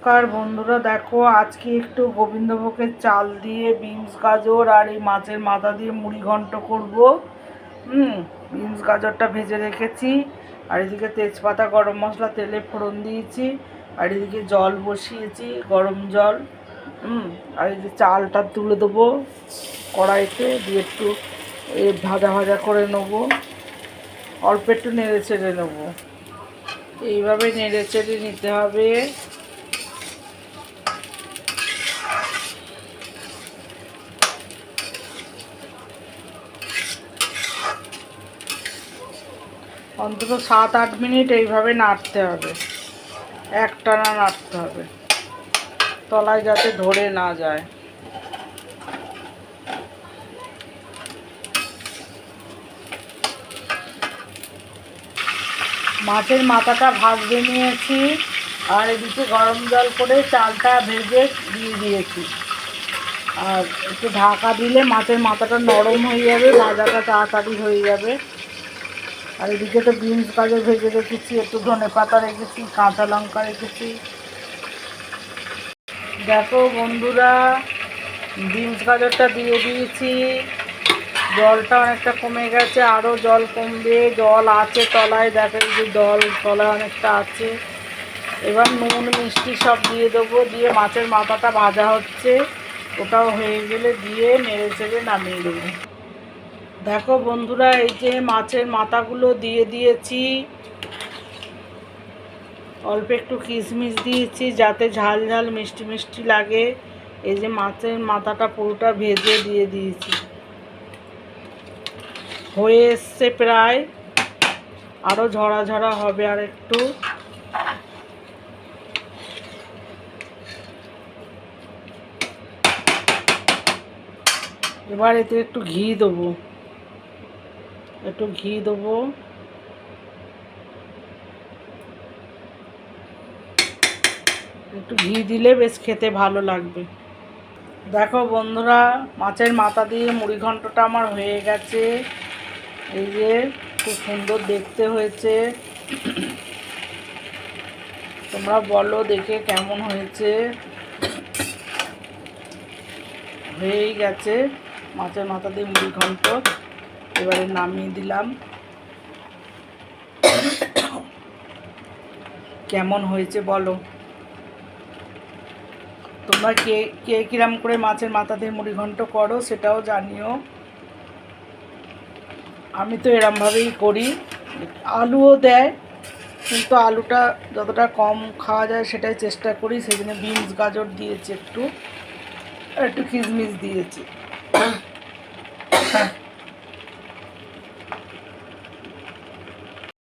নমস্কার বন্ধুরা, দেখো আজকে একটু গোবিন্দভোগের চাল দিয়ে বিনস গাজর আর এই মাছের মাথা দিয়ে মুড়ি ঘন্ট করব। হুম, বিনস গাজরটা ভেজে রেখেছি। আর এদিকে তেজপাতা, গরম মশলা, তেলে ফোড়ন দিয়েছি। আর এদিকে জল বসিয়েছি, গরম জল। হুম, আর যে চালটা তুলে দেবো কড়াইতে, দিয়ে একটু এ ভাজা ভাজা করে নেব। অল্প একটু নেড়ে চেড়ে নেব। এইভাবে নেড়ে চেড়ে নিতে হবে। অন্তত সাত আট মিনিট এইভাবে নাড়তে হবে। একটানা নাড়তে হবে। তলায় যাতে ধরে না যায়। মাছের মাথাটা ভাজতে নিয়েছি, আর এদিকে গরম জল করে চালটা ভেজে দিয়ে দিয়েছি। আর একটু ঢাকা দিলে মাছের মাথাটা নরম হয়ে যাবে, ভাজাটা তাড়াতাড়ি হয়ে যাবে। আর এদিকে তো বিনস গাজর ভেজে রেখেছি, একটু ধনে পাতা রেখেছি, কাঁচা লঙ্কা রেখেছি। দেখো বন্ধুরা, বিনস গাজরটা দিয়ে দিয়েছি। জলটা অনেকটা কমে গেছে আরও জল কমবে, জল আছে তলায়, দেখো যে জল তলায় অনেকটা আছে। এবার নুন, মিষ্টি সব দিয়ে দেবো, দিয়ে মাছের মাথাটা ভাজা হচ্ছে। ওটাও হয়ে গেলে দিয়ে নেড়ে চেড়ে নামিয়ে দেবো। দেখো বন্ধুরা, এই যে মাছের মাথাগুলো দিয়ে দিয়েছি। অল্প একটু কিশমিশ দিয়েছি, যাতে ঝাল ঝাল মিষ্টি মিষ্টি লাগে। এই যে মাছের মাথাটা পুরোটা ভেজে দিয়ে দিয়েছি। হয়ে এসছে প্রায়। আরও ঝরা ঝরা হবে আর একটু। এবার এতে একটু ঘি দেবো। একটু ঘি দেবো। একটু ঘি দিলে বেশ খেতে ভালো লাগবে। দেখো বন্ধুরা, মাছের মাথা দিয়ে মুড়ি ঘন্টটা আমার হয়ে গেছে। এই যে খুব সুন্দর দেখতে হয়েছে। তোমরা বলো দেখে কেমন হয়েছে। হয়েই গেছে মাছের মাথা দিয়ে মুড়ি ঘন্ট। এবারে নামিয়ে দিলাম। কেমন হয়েছে বলো? তোমরা কে কে কিরাম করে মাছের মাথা দিয়ে মুড়ি ঘন্ট করো সেটাও জানিও। আমি তো এরমভাবেই করি। আলুও দেয়, কিন্তু আলুটা যতটা কম খাওয়া যায় সেটাই চেষ্টা করি। সেই জন্য বিনস, গাজর দিয়েছি একটু একটু কিশমিশ দিয়েছি।